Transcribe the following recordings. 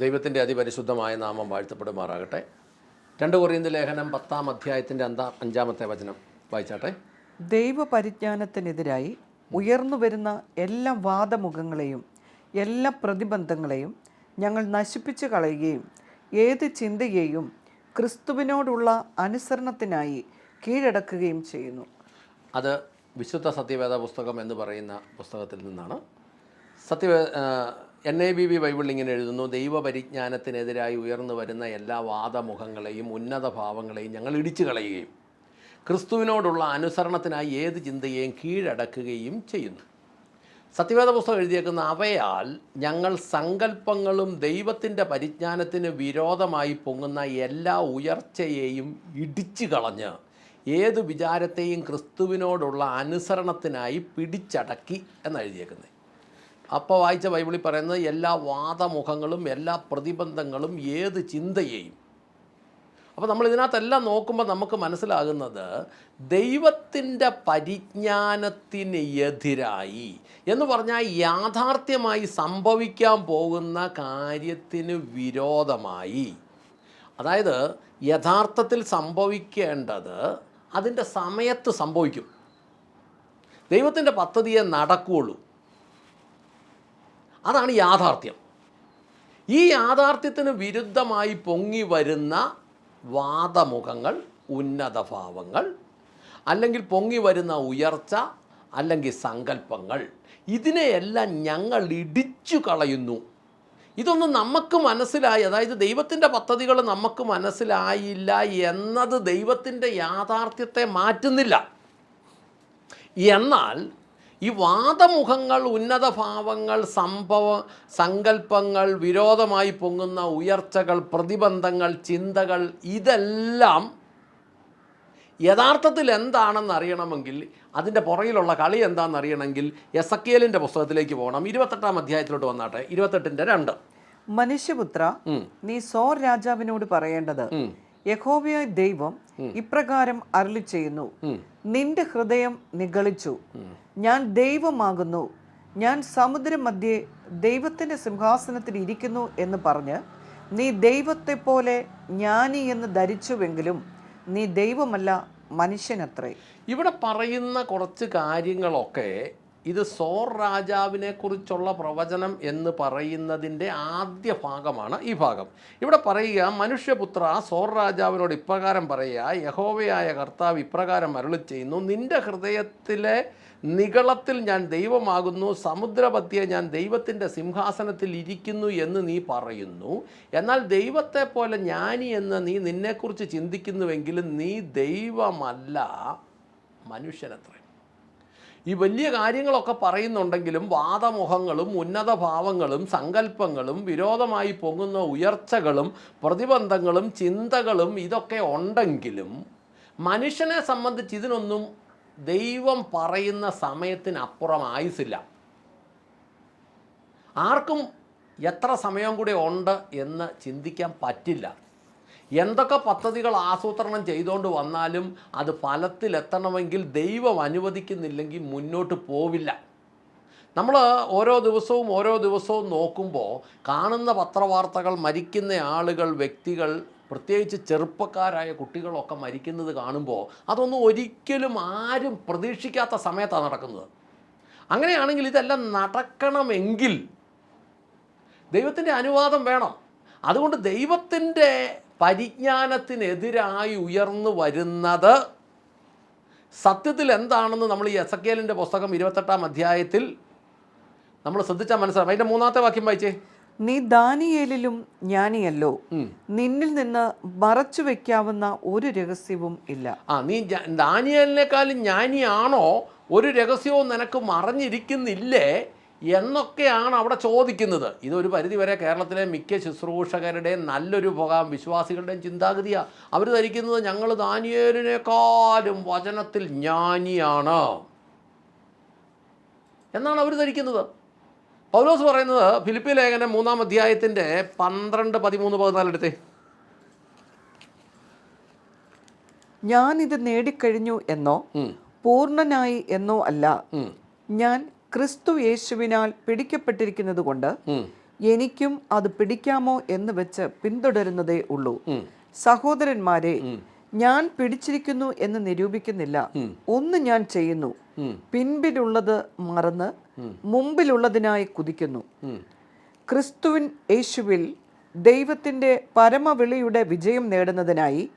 ദൈവത്തിന്റെ അതിപരിശുദ്ധമായ നാമം വാഴ്ത്തപ്പെടുമാറാകട്ടെ. രണ്ട് കൊറിയന്ത് ലേഖനം പത്താം അധ്യായത്തിന്റെ അന്താ അഞ്ചാമത്തെ വചനം വായിച്ചാട്ടെ. ദൈവപരിജ്ഞാനത്തിനെതിരായി ഉയർന്നു വരുന്ന എല്ലാ വാദമുഖങ്ങളെയും എല്ലാ പ്രതിബന്ധങ്ങളെയും ഞങ്ങൾ നശിപ്പിച്ച് കളയുകയും ഏത് ചിന്തയെയും ക്രിസ്തുവിനോടുള്ള അനുസരണത്തിനായി കീഴടക്കുകയും ചെയ്യുന്നു. അത് വിശുദ്ധ സത്യവേദ പുസ്തകം എന്ന് പറയുന്ന പുസ്തകത്തിൽ നിന്നാണ്. സത്യവേ N A B B Bible ഇങ്ങനെ എഴുതുന്നു ദൈവപരിജ്ഞാനത്തിനെതിരായി ഉയർന്നു വരുന്ന എല്ലാ വാദമുഖങ്ങളെയും ഉന്നത ഭാവങ്ങളെയും ഞങ്ങൾ ഇടിച്ചു കളയുകയും ക്രിസ്തുവിനോടുള്ള അനുസരണത്തിനായി ഏത് ചിന്തയെയും കീഴടക്കുകയും ചെയ്യുന്നു. സത്യവേദ പുസ്തകം എഴുതിയേക്കുന്ന അവയാൽ ഞങ്ങൾ സങ്കല്പങ്ങളും ദൈവത്തിന്റെ പരിജ്ഞാനത്തിന് വിരോധമായി പൊങ്ങുന്ന എല്ലാ ഉയർച്ചയെയും ഇടിച്ചു കളഞ്ഞ് ഏത് വിചാരത്തെയും ക്രിസ്തുവിനോടുള്ള അനുസരണത്തിനായി പിടിച്ചടക്കി എന്നെഴുതിയേക്കുന്നത് അപ്പോൾ വായിച്ച ബൈബിളിൽ പറയുന്നത് എല്ലാ വാദമുഖങ്ങളും എല്ലാ പ്രതിബന്ധങ്ങളും ഏത് ചിന്തയെയും. അപ്പോൾ നമ്മൾ ഇതിനകത്തെല്ലാം നോക്കുമ്പോൾ നമുക്ക് മനസ്സിലാകുന്നത് ദൈവത്തിന്റെ പരിജ്ഞാനത്തിന് എതിരായി എന്ന് പറഞ്ഞാൽ യാഥാർത്ഥ്യമായി സംഭവിക്കാൻ പോകുന്ന കാര്യത്തിന് വിരോധമായി. അതായത് യഥാർത്ഥത്തിൽ സംഭവിക്കേണ്ടത് അതിന്റെ സമയത്ത് സംഭവിക്കും. ദൈവത്തിന്റെ പദ്ധതിയെ നടക്കുകയുള്ളൂ അതാണ് യാഥാർത്ഥ്യം. ഈ യാഥാർത്ഥ്യത്തിന് വിരുദ്ധമായി പൊങ്ങി വരുന്ന വാദമുഖങ്ങൾ ഉന്നതഭാവങ്ങൾ അല്ലെങ്കിൽ പൊങ്ങി വരുന്ന ഉയർച്ച അല്ലെങ്കിൽ സങ്കല്പങ്ങൾ ഇതിനെയെല്ലാം ഞങ്ങൾ ഇടിച്ചു കളയുന്നു. ഇതൊന്നും നമുക്ക് മനസ്സിലായി അതായത് ദൈവത്തിന്റെ പദ്ധതികൾ നമുക്ക് മനസ്സിലായില്ല എന്നത് ദൈവത്തിന്റെ യാഥാർത്ഥ്യത്തെ മാറ്റുന്നില്ല. എന്നാൽ ഈ വാദമുഖങ്ങൾ ഉന്നത ഭാവങ്ങൾ സംഭവ സങ്കല്പങ്ങൾ വിരോധമായി പൊങ്ങുന്ന ഉയർച്ചകൾ പ്രതിബന്ധങ്ങൾ ചിന്തകൾ ഇതെല്ലാം യഥാർത്ഥത്തിൽ എന്താണെന്ന് അറിയണമെങ്കിൽ അതിന്റെ പുറകിലുള്ള കളി എന്താണെന്ന് അറിയണമെങ്കിൽ എസ് എസക്കിയലിന്റെ പുസ്തകത്തിലേക്ക് പോകണം. ഇരുപത്തെട്ടാം അധ്യായത്തിലോട്ട് വന്നാട്ടെ. ഇരുപത്തെട്ടിന്റെ രണ്ട്. മനുഷ്യപുത്ര നീ സോർ രാജാവിനോട് പറയേണ്ടത് യഹോവയായ ദൈവം ഇപ്രകാരം അരളി ചെയ്യുന്നു. നിന്റെ ഹൃദയം നിഗളിച്ചു. ഞാൻ ദൈവമാകുന്നു. ഞാൻ സമുദ്രമധ്യേ ദൈവത്തിന്റെ സിംഹാസനത്തിൽ ഇരിക്കുന്നു എന്ന് പറഞ്ഞ് നീ ദൈവത്തെ പോലെ ജ്ഞാനി എന്ന് ധരിച്ചുവെങ്കിലും നീ ദൈവമല്ല മനുഷ്യനത്രേ. ഇവിടെ പറയുന്ന കുറച്ച് കാര്യങ്ങളൊക്കെ ഇത് സോർ രാജാവിനെ കുറിച്ചുള്ള പ്രവചനം എന്ന് പറയുന്നതിന്റെ ആദ്യ ഭാഗമാണ് ഈ ഭാഗം. ഇവിടെ പറയുക മനുഷ്യപുത്ര സോർ രാജാവിനോട് ഇപ്രകാരം പറയുക യഹോവയായ കർത്താവ് ഇപ്രകാരം അരുളി ചെയ്യുന്നു നിന്റെ ഹൃദയത്തിലെ നികളത്തിൽ ഞാൻ ദൈവമാകുന്നു സമുദ്രപത്തിയെ ഞാൻ ദൈവത്തിന്റെ സിംഹാസനത്തിൽ ഇരിക്കുന്നു എന്ന് നീ പറയുന്നു. എന്നാൽ ദൈവത്തെ പോലെ ജ്ഞാനി എന്ന് നീ നിന്നെക്കുറിച്ച് ചിന്തിക്കുന്നുവെങ്കിലും നീ ദൈവമല്ല മനുഷ്യനത്രേ. ഈ വലിയ കാര്യങ്ങളൊക്കെ പറയുന്നുണ്ടെങ്കിലും വാദമുഖങ്ങളും ഉന്നത ഭാവങ്ങളും സങ്കല്പങ്ങളും വിരോധമായി പൊങ്ങുന്ന ഉയർച്ചകളും പ്രതിബന്ധങ്ങളും ചിന്തകളും ഇതൊക്കെ ഉണ്ടെങ്കിലും മനുഷ്യനെ സംബന്ധിച്ച് ഇതിനൊന്നും ദൈവം പറയുന്ന സമയത്തിനപ്പുറം ആയുസില്ല ആർക്കും എത്ര സമയം കൂടെ ഉണ്ട് എന്ന് ചിന്തിക്കാൻ പറ്റില്ല. എന്തൊക്കെ പദ്ധതികൾ ആസൂത്രണം ചെയ്തുകൊണ്ട് വന്നാലും അത് ഫലത്തിലെത്തണമെങ്കിൽ ദൈവം അനുവദിക്കുന്നില്ലെങ്കിൽ മുന്നോട്ട് പോവില്ല. നമ്മൾ ഓരോ ദിവസവും ഓരോ ദിവസവും നോക്കുമ്പോൾ കാണുന്ന പത്രവാർത്തകൾ മരിക്കുന്ന ആളുകൾ വ്യക്തികൾ പ്രത്യേകിച്ച് ചെറുപ്പക്കാരായ കുട്ടികളൊക്കെ മരിക്കുന്നത് കാണുമ്പോൾ അതൊന്നും ഒരിക്കലും ആരും പ്രതീക്ഷിക്കാത്ത സമയത്താണ് നടക്കുന്നത്. അങ്ങനെയാണെങ്കിൽ ഇതെല്ലാം നടക്കണമെങ്കിൽ ദൈവത്തിന്റെ അനുവാദം വേണം. അതുകൊണ്ട് ദൈവത്തിന്റെ പരിജ്ഞാനത്തിനെതിരായി ഉയർന്നു വരുന്നത് സത്യത്തിൽ എന്താണെന്ന് നമ്മൾ ഈ എസക്കേലിന്റെ പുസ്തകം ഇരുപത്തെട്ടാം അധ്യായത്തിൽ നമ്മൾ ശ്രദ്ധിച്ചാൽ മനസ്സിലാവും. അതിന്റെ മൂന്നാമത്തെ വാക്യം വായിച്ചേ. നീ ദാനിയേലിലും ജ്ഞാനിയല്ലോ നിന്നിൽ നിന്ന് മറച്ചു വെക്കാവുന്ന ഒരു രഹസ്യവും ഇല്ല. ആ നീ ദാനിയേലിനേക്കാളും ജ്ഞാനിയാണോ ഒരു രഹസ്യവും നിനക്ക് മറഞ്ഞിരിക്കുന്നില്ലേ? എന്നൊക്കെയാണ് അവിടെ ചോദിക്കുന്നത്. ഇതൊരു പരിധിവരെ കേരളത്തിലെ മിക്ക ശുശ്രൂഷകരുടെയും നല്ലൊരു പോകാം വിശ്വാസികളുടെയും ചിന്താഗതിയാണ് അവർ ധരിക്കുന്നത് ഞങ്ങൾ ദാനിയേലിനേക്കാളും വചനത്തിൽ ജ്ഞാനിയാണ്. എന്നാണ് അവർ ധരിക്കുന്നത്. പൗലോസ് പറയുന്നത് ഫിലിപ്പി ലേഖനം മൂന്നാം അധ്യായത്തിന്റെ പന്ത്രണ്ട് പതിമൂന്ന് പതിനാലെടുത്തേ ഞാനിത് നേടിക്കഴിഞ്ഞു എന്നോ പൂർണനായി എന്നോ അല്ല. ഞാൻ ക്രിസ്തു യേശുവിനാൽ പിടിക്കപ്പെട്ടിരിക്കുന്നത് കൊണ്ട് എനിക്കും അത് പിടിക്കാമോ എന്ന് വെച്ച് പിന്തുടരുന്നതേ ഉള്ളൂ. സഹോദരന്മാരെ ഞാൻ പിടിച്ചിരിക്കുന്നു എന്ന് നിരൂപിക്കുന്നില്ല. ഒന്ന് ഞാൻ ചെയ്യുന്നു. പിൻപിലുള്ളത് മറന്ന് മുമ്പിലുള്ളതിനായി കുതിക്കുന്നു. ക്രിസ്തുവിൻ യേശുവിൽ ദൈവത്തിന്റെ പരമവിളിയുടെ വിജയം നേടുന്നതിനായി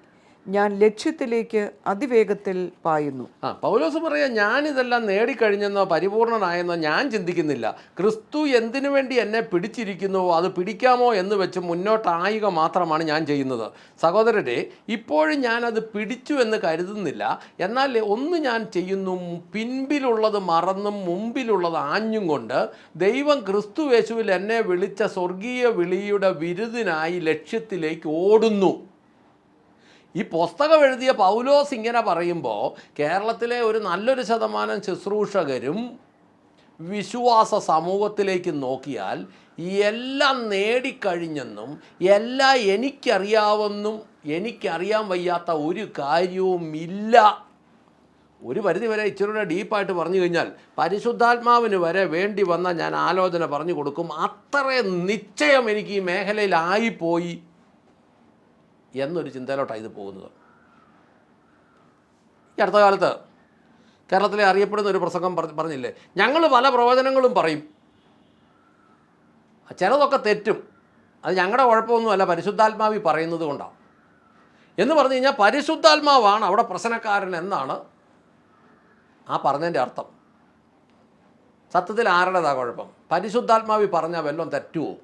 ഞാൻ ലക്ഷ്യത്തിലേക്ക് അതിവേഗത്തിൽ പായുന്നു. ആ പൗലോസ് പറയാ ഞാൻ ഇതെല്ലാം നേടിക്കഴിഞ്ഞെന്നോ പരിപൂർണനായെന്നോ ഞാൻ ചിന്തിക്കുന്നില്ല. ക്രിസ്തു എന്തിനു വേണ്ടി എന്നെ പിടിച്ചിരിക്കുന്നുവോ അത് പിടിക്കാമോ എന്ന് വെച്ച് മുന്നോട്ടായുക മാത്രമാണ് ഞാൻ ചെയ്യുന്നത്. സഹോദരരെ ഇപ്പോഴും ഞാൻ അത് പിടിച്ചു എന്ന് കരുതുന്നില്ല. എന്നാൽ ഒന്ന് ഞാൻ ചെയ്യുന്നു പിൻപിലുള്ളത് മറന്നും മുമ്പിലുള്ളത് ആഞ്ഞും കൊണ്ട് ദൈവം ക്രിസ്തു യേശുവിൽ എന്നെ വിളിച്ച സ്വർഗീയ വിളിയുടെ വിരുദിനായി ലക്ഷ്യത്തിലേക്ക് ഓടുന്നു. ഈ പുസ്തകം എഴുതിയ പൗലോസ് ഇങ്ങനെ പറയുമ്പോൾ കേരളത്തിലെ ഒരു നല്ലൊരു ശതമാനം ശുശ്രൂഷകരും വിശ്വാസ സമൂഹത്തിലേക്ക് നോക്കിയാൽ എല്ലാം നേടിക്കഴിഞ്ഞെന്നും എല്ലാം എനിക്കറിയാവെന്നും എനിക്കറിയാൻ വയ്യാത്ത ഒരു കാര്യവുമില്ല ഒരു പരിധി വരെ ഇച്ചിരൂടെ ഡീപ്പായിട്ട് പറഞ്ഞു കഴിഞ്ഞാൽ പരിശുദ്ധാത്മാവിന് വരെ വേണ്ടി വന്ന ഞാൻ ആലോചന പറഞ്ഞു കൊടുക്കും. അത്രയും നിശ്ചയം എനിക്ക് ഈ മേഖലയിലായിപ്പോയി എന്നൊരു ചിന്തയിലോട്ടാണ് ഇത് പോകുന്നത്. ഈ അടുത്ത കാലത്ത് കേരളത്തിലെ അറിയപ്പെടുന്ന ഒരു പ്രസംഗം പറ പറഞ്ഞില്ലേ? ഞങ്ങൾ പല പ്രവചനങ്ങളും പറയും. ചിലതൊക്കെ തെറ്റും. അത് ഞങ്ങളുടെ കുഴപ്പമൊന്നുമല്ല പരിശുദ്ധാത്മാവി പറയുന്നത് കൊണ്ടാണ് എന്ന് പറഞ്ഞു കഴിഞ്ഞാൽ പരിശുദ്ധാത്മാവാണ് അവിടെ പ്രശ്നക്കാരൻ എന്നാണ് ആ പറഞ്ഞതിന്റെ അർത്ഥം. സത്യത്തിൽ ആരുടേതാ കുഴപ്പം? പരിശുദ്ധാത്മാവി പറഞ്ഞാൽ വല്ലതും തെറ്റുമോ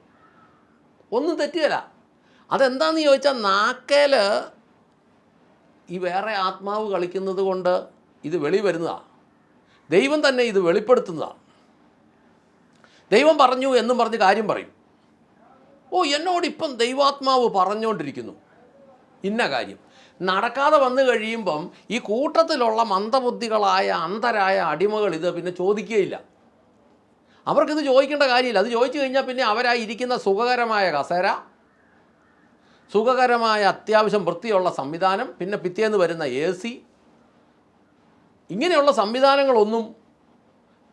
ഒന്നും തെറ്റുകയില്ല അതെന്താണെന്ന് ചോദിച്ചാൽ നാക്കേൽ ഈ വേറെ ആത്മാവ് കളിക്കുന്നത് കൊണ്ട് ഇത് വെളി വരുന്നതാണ് ദൈവം തന്നെ ഇത് വെളിപ്പെടുത്തുന്നതാണ് ദൈവം പറഞ്ഞു എന്നും പറഞ്ഞ് കാര്യം പറയും. ഓ എന്നോട് ഇപ്പം ദൈവാത്മാവ് പറഞ്ഞുകൊണ്ടിരിക്കുന്നു ഇന്ന കാര്യം. നടക്കാതെ വന്നു കഴിയുമ്പം ഈ കൂട്ടത്തിലുള്ള മന്ദബുദ്ധികളായ അന്തരായ അടിമകൾ ഇത് പിന്നെ ചോദിക്കുകയില്ല അവർക്കിത് ചോദിക്കേണ്ട കാര്യമില്ല. അത് ചോദിച്ചു കഴിഞ്ഞാൽ പിന്നെ അവരായി ഇരിക്കുന്ന സുഖകരമായ കസേര സുഖകരമായ അത്യാവശ്യം വൃത്തിയുള്ള സംവിധാനം പിന്നെ പിറ്റേന്ന് വരുന്ന എ സി ഇങ്ങനെയുള്ള സംവിധാനങ്ങളൊന്നും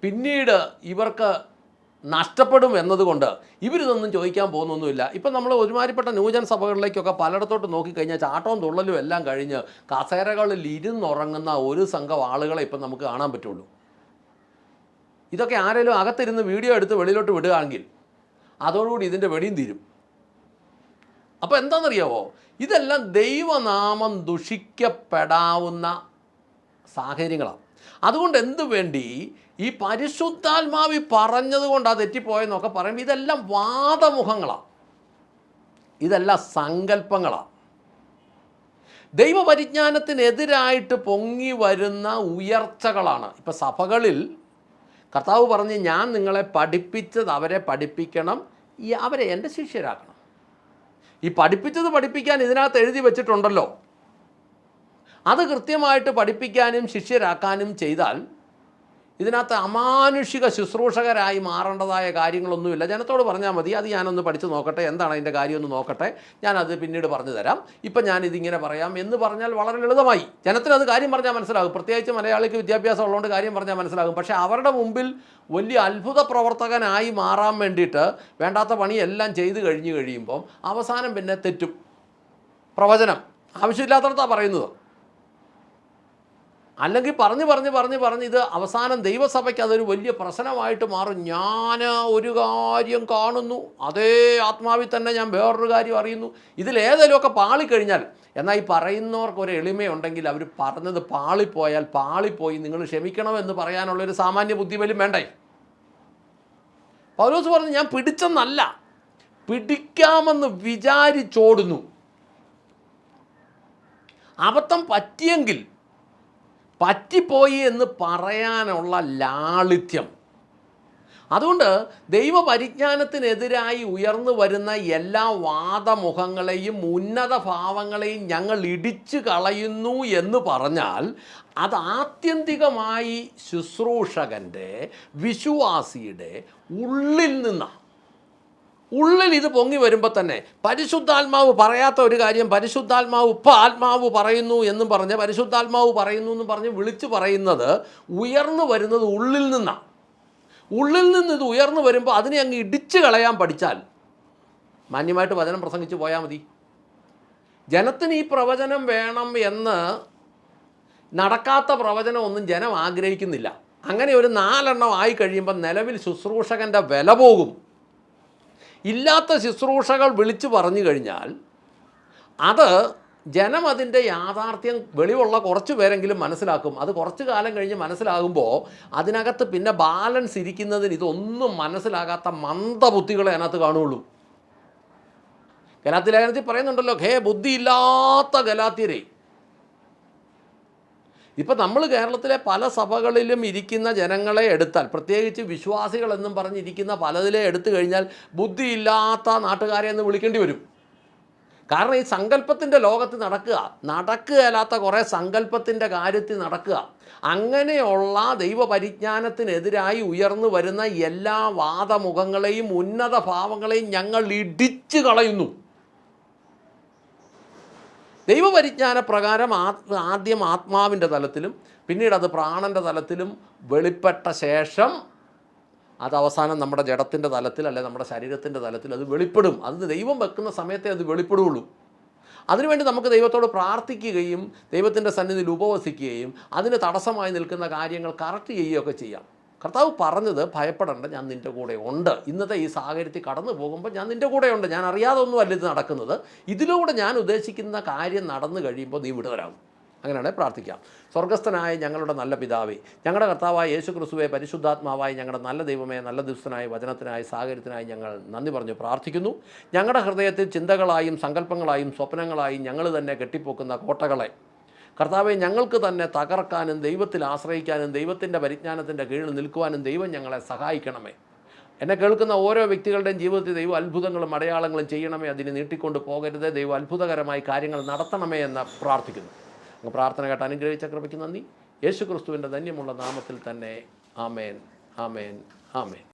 പിന്നീട് ഇവർക്ക് നഷ്ടപ്പെടും എന്നതുകൊണ്ട് ഇവരിതൊന്നും ചോദിക്കാൻ പോകുന്നൊന്നുമില്ല. ഇപ്പം നമ്മൾ ഒരുമാതിരിപ്പെട്ട ന്യൂജൻ സഭകളിലേക്കൊക്കെ പലയിടത്തോട്ട് നോക്കിക്കഴിഞ്ഞാൽ ചാട്ടവും തുള്ളലും എല്ലാം കഴിഞ്ഞ് കസേരകളിൽ ഇരുന്നുറങ്ങുന്ന ഒരു സംഘം ആളുകളെ ഇപ്പം നമുക്ക് കാണാൻ പറ്റുള്ളൂ. ഇതൊക്കെ ആരെങ്കിലും അകത്തിരുന്ന് വീഡിയോ എടുത്ത് വെളിയിലോട്ട് വിടുകയാണെങ്കിൽ അതോടുകൂടി ഇതിന്റെ വെടിയും തീരും. അപ്പോൾ എന്താണെന്നറിയാവോ? ഇതെല്ലാം ദൈവനാമം ദുഷിക്കപ്പെടാവുന്ന സാഹചര്യങ്ങളാണ്. അതുകൊണ്ട് എന്ത് വേണ്ടി ഈ പരിശുദ്ധാത്മാവി പറഞ്ഞത് കൊണ്ട് അത് തെറ്റിപ്പോയെന്നൊക്കെ പറയുമ്പോൾ ഇതെല്ലാം വാദമുഖങ്ങളാണ് ഇതെല്ലാം സങ്കല്പങ്ങളാണ് ദൈവപരിജ്ഞാനത്തിനെതിരായിട്ട് പൊങ്ങി വരുന്ന ഉയർച്ചകളാണ്. ഇപ്പോൾ സഭകളിൽ കർത്താവ് പറഞ്ഞ് ഞാൻ നിങ്ങളെ പഠിപ്പിച്ചത് അവരെ പഠിപ്പിക്കണം അവരെ എന്റെ ശിഷ്യരാക്കണം. ഈ പഠിപ്പിച്ചത് പഠിപ്പിക്കാൻ ഇതിനകത്ത് എഴുതി വെച്ചിട്ടുണ്ടല്ലോ. അത് കൃത്യമായിട്ട് പഠിപ്പിക്കാനും ശിഷ്യരാക്കാനും ചെയ്താൽ ഇതിനകത്ത് അമാനുഷിക ശുശ്രൂഷകരായി മാറേണ്ടതായ കാര്യങ്ങളൊന്നുമില്ല. ജനത്തോട് പറഞ്ഞാൽ മതി അത് ഞാനൊന്ന് പഠിച്ച് നോക്കട്ടെ എന്താണ് അതിന്റെ കാര്യമൊന്ന് നോക്കട്ടെ ഞാനത് പിന്നീട് പറഞ്ഞു തരാം. ഇപ്പം ഞാനിതിങ്ങനെ പറയാം. എന്ന് പറഞ്ഞാൽ വളരെ ലളിതമായി. ജനത്തിനത് കാര്യം പറഞ്ഞാൽ മനസ്സിലാകും. പ്രത്യേകിച്ച് മലയാളിക്ക് വിദ്യാഭ്യാസം ഉള്ളതുകൊണ്ട് കാര്യം പറഞ്ഞാൽ മനസ്സിലാകും. പക്ഷേ അവരുടെ മുമ്പിൽ വലിയ അത്ഭുത പ്രവർത്തകനായി മാറാൻ വേണ്ടിയിട്ട് വേണ്ടാത്ത പണിയെല്ലാം ചെയ്തു കഴിഞ്ഞ് കഴിയുമ്പം അവസാനം പിന്നെ തെറ്റും. പ്രവചനം. ആവശ്യമില്ലാത്തടത്താണ് പറയുന്നത്. അല്ലെങ്കിൽ പറഞ്ഞ് പറഞ്ഞ് പറഞ്ഞ് പറഞ്ഞ് ഇത് അവസാനം ദൈവസഭയ്ക്ക് അതൊരു വലിയ പ്രശ്നമായിട്ട് മാറും. ഞാൻ ഒരു കാര്യം കാണുന്നു. അതേ ആത്മാവിൽ തന്നെ ഞാൻ വേറൊരു കാര്യം അറിയുന്നു. ഇതിലേതെങ്കിലുമൊക്കെ പാളിക്കഴിഞ്ഞാൽ എന്നാൽ ഈ പറയുന്നവർക്ക് ഒരു എളിമയുണ്ടെങ്കിൽ അവർ പറഞ്ഞത് പാളിപ്പോയാൽ പാളിപ്പോയി. നിങ്ങൾ ക്ഷമിക്കണമെന്ന് പറയാനുള്ളൊരു സാമാന്യ ബുദ്ധി പോലും വേണ്ടേ? പൗലോസ് പറഞ്ഞു ഞാൻ പിടിച്ചെന്നല്ല പിടിക്കാമെന്ന് വിചാരിച്ചോടുന്നു. അബദ്ധം പറ്റിയെങ്കിൽ പറ്റിപ്പോയി എന്ന് പറയാനുള്ള ലാളിത്യം. അതുകൊണ്ട് ദൈവപരിജ്ഞാനത്തിനെതിരായി ഉയർന്നു വരുന്ന എല്ലാ വാദമുഖങ്ങളെയും ഉന്നത ഭാവങ്ങളെയും ഞങ്ങൾ ഇടിച്ചു കളയുന്നു എന്ന് പറഞ്ഞാൽ അത് ആത്യന്തികമായി ശുശ്രൂഷകന്റെ വിശ്വാസിയുടെ ഉള്ളിൽ നിന്നാണ്. ഉള്ളിൽ ഇത് പൊങ്ങി വരുമ്പോൾ തന്നെ പരിശുദ്ധാത്മാവ് പറയാത്ത ഒരു കാര്യം പരിശുദ്ധാത്മാവ് ഇപ്പം ആത്മാവ് പറയുന്നു എന്നും പറഞ്ഞ് പരിശുദ്ധാത്മാവ് പറയുന്നു എന്നും പറഞ്ഞ് വിളിച്ചു പറയുന്നത് ഉയർന്നു വരുന്നത് ഉള്ളിൽ നിന്നാണ് ഉള്ളിൽ നിന്ന് ഇത് ഉയർന്നു വരുമ്പോൾ അതിനെ അങ്ങ് ഇടിച്ചു കളയാൻ പഠിച്ചാൽ മാന്യമായിട്ട് വചനം പ്രസംഗിച്ച് പോയാൽ മതി. ജനത്തിന് ഈ പ്രവചനം വേണം എന്ന് നടക്കാത്ത പ്രവചനം ഒന്നും ജനം ആഗ്രഹിക്കുന്നില്ല. അങ്ങനെ ഒരു നാലെണ്ണം ആയി കഴിയുമ്പോൾ നിലവിൽ ശുശ്രൂഷകന്റെ വില പോകും. ഇല്ലാത്ത ശുശ്രൂഷകൾ വിളിച്ചു പറഞ്ഞു കഴിഞ്ഞാൽ അത് ജനം അതിന്റെ യാഥാർത്ഥ്യം വെളിവുള്ള കുറച്ച് പേരെങ്കിലും മനസ്സിലാക്കും. അത് കുറച്ച് കാലം കഴിഞ്ഞ് മനസ്സിലാകുമ്പോൾ അതിനകത്ത് പിന്നെ ബാലൻസ് ഇരിക്കുന്നതിന് ഇതൊന്നും മനസ്സിലാകാത്ത മന്ദബുദ്ധികളെ അതിനകത്ത് കാണുകയുള്ളൂ. ഗലാത്തി ലേഖനത്തിൽ പറയുന്നുണ്ടല്ലോ ഹേ ബുദ്ധിയില്ലാത്ത ഗലാത്യരെ ഇപ്പം നമ്മൾ കേരളത്തിലെ പല സഭകളിലും ഇരിക്കുന്ന ജനങ്ങളെ എടുത്താൽ പ്രത്യേകിച്ച് വിശ്വാസികളെന്നും പറഞ്ഞിരിക്കുന്ന പലതിലെ എടുത്തു കഴിഞ്ഞാൽ ബുദ്ധിയില്ലാത്ത നാട്ടുകാരെ എന്ന് വിളിക്കേണ്ടി വരും. കാരണം ഈ സങ്കല്പത്തിന്റെ ലോകത്ത് നടക്കുക നടക്കുകയല്ലാത്ത കുറേ സങ്കല്പത്തിന്റെ കാര്യത്തിൽ നടക്കുക. അങ്ങനെയുള്ള ദൈവപരിജ്ഞാനത്തിനെതിരായി ഉയർന്നു വരുന്ന എല്ലാ വാദമുഖങ്ങളെയും ഉന്നത ഭാവങ്ങളെയും ഞങ്ങൾ ഇടിച്ചു കളയുന്നു. ദൈവപരിജ്ഞാന പ്രകാരം ആദ്യം ആത്മാവിന്റെ തലത്തിലും പിന്നീട് അത് പ്രാണന്റെ തലത്തിലും വെളിപ്പെട്ട ശേഷം അത് അവസാനം നമ്മുടെ ജഡത്തിന്റെ തലത്തിൽ അല്ലെ നമ്മുടെ ശരീരത്തിന്റെ തലത്തിൽ അത് വെളിപ്പെടും. അത് ദൈവം വെക്കുന്ന സമയത്തെ അത് വെളിപ്പെടുകയുള്ളൂ അതിനുവേണ്ടി നമുക്ക് ദൈവത്തോട് പ്രാർത്ഥിക്കുകയും ദൈവത്തിന്റെ സന്നിധിയിൽ ഉപവസിക്കുകയും അതിന് തടസ്സമായി നിൽക്കുന്ന കാര്യങ്ങൾ കറക്റ്റ് ചെയ്യുകയൊക്കെ ചെയ്യാം. കർത്താവ് പറഞ്ഞത് ഭയപ്പെടേണ്ട ഞാൻ നിന്റെ കൂടെ ഉണ്ട്. ഇന്നത്തെ ഈ സാഹചര്യത്തിൽ കടന്നു പോകുമ്പോൾ ഞാൻ നിന്റെ കൂടെ ഉണ്ട്. ഞാൻ അറിയാതെ ഒന്നുമല്ല ഇത് നടക്കുന്നത്. ഇതിലൂടെ ഞാൻ ഉദ്ദേശിക്കുന്ന കാര്യം നടന്നു കഴിയുമ്പോൾ നീ വിടുതരാകും അങ്ങനെയാണെങ്കിൽ പ്രാർത്ഥിക്കാം. സ്വർഗസ്ഥനായ ഞങ്ങളുടെ നല്ല പിതാവേ ഞങ്ങളുടെ കർത്താവായ യേശു ക്രിസ്തുവെ പരിശുദ്ധാത്മാവായി ഞങ്ങളുടെ നല്ല ദൈവമേ നല്ല ദിവസത്തിനായി വചനത്തിനായി സാഹചര്യത്തിനായി ഞങ്ങൾ നന്ദി പറഞ്ഞു പ്രാർത്ഥിക്കുന്നു. ഞങ്ങളുടെ ഹൃദയത്തിൽ ചിന്തകളായും സങ്കല്പങ്ങളായും സ്വപ്നങ്ങളായും ഞങ്ങൾ തന്നെ കെട്ടിപ്പോക്കുന്ന കോട്ടകളെ കർത്താവെ ഞങ്ങൾക്ക് തന്നെ തകർക്കാനും ദൈവത്തിൽ ആശ്രയിക്കാനും ദൈവത്തിന്റെ പരിജ്ഞാനത്തിന്റെ കീഴിൽ നിൽക്കുവാനും ദൈവം ഞങ്ങളെ സഹായിക്കണമേ. എന്നെ കേൾക്കുന്ന ഓരോ വ്യക്തികളുടെയും ജീവിതത്തിൽ ദൈവം അത്ഭുതങ്ങളും അടയാളങ്ങളും ചെയ്യണമേ. അതിന് നീട്ടിക്കൊണ്ട് പോകരുത്. ദൈവം അത്ഭുതകരമായി കാര്യങ്ങൾ നടത്തണമേ എന്ന് പ്രാർത്ഥിക്കുന്നു. അങ്ങ് പ്രാർത്ഥന കേട്ട് അനുഗ്രഹിച്ച കൃപയ്ക്ക് നന്ദി. യേശു ക്രിസ്തുവിന്റെ ധന്യമുള്ള നാമത്തിൽ തന്നെ ആമേൻ ആമേൻ ആമേൻ.